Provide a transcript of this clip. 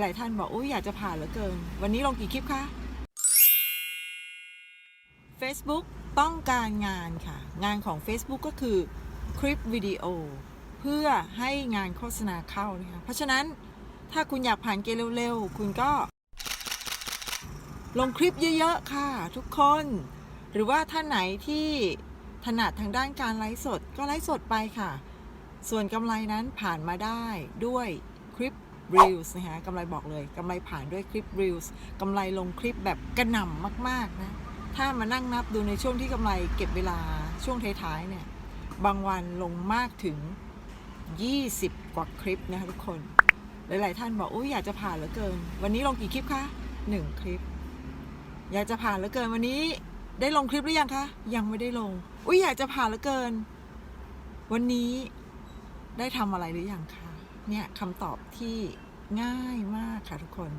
หลายๆท่านบอกอุ้ยอยากจะผ่านเหลือเกิน วันนี้ลงกี่คลิปคะ Facebook ต้องการงานค่ะ งานของ Facebook ก็คือคลิปวิดีโอเพื่อให้งานโฆษณาเข้านะคะเพราะฉะนั้นถ้าคุณอยากผ่านเกณฑ์เร็วๆ คุณก็ ลงคลิปเยอะๆ ค่ะ ทุกคน หรือว่าท่านไหนที่ถนัดทางด้านการไลฟ์สดก็ไลฟ์สดไปค่ะ ส่วนกำไรนั้นผ่านมาได้ด้วยคลิป Reels นะคะกำไรบอกเลยกำไรผ่านด้วยคลิป Reels กำไรลงคลิปแบบกระหน่ำมากๆนะถ้ามานั่งนับดูในช่วงที่กำไรเก็บเวลาช่วงท้ายๆเนี่ยบางวันลงมากถึง 20 กว่าคลิปนะคะทุกคน หลายๆท่านบอกอุ้ยอยากจะผ่านเหลือเกิน วันนี้ลงกี่คลิปคะหนึ่งคลิป อยากจะผ่านเหลือเกินวันนี้ได้ลงคลิปหรือยังคะยังไม่ได้ลงอุ้ยอยากจะผ่านเหลือเกิน วันนี้ได้ทำอะไรหรือยังคะ เนี่ยคำตอบที่ง่ายมากค่ะทุกคน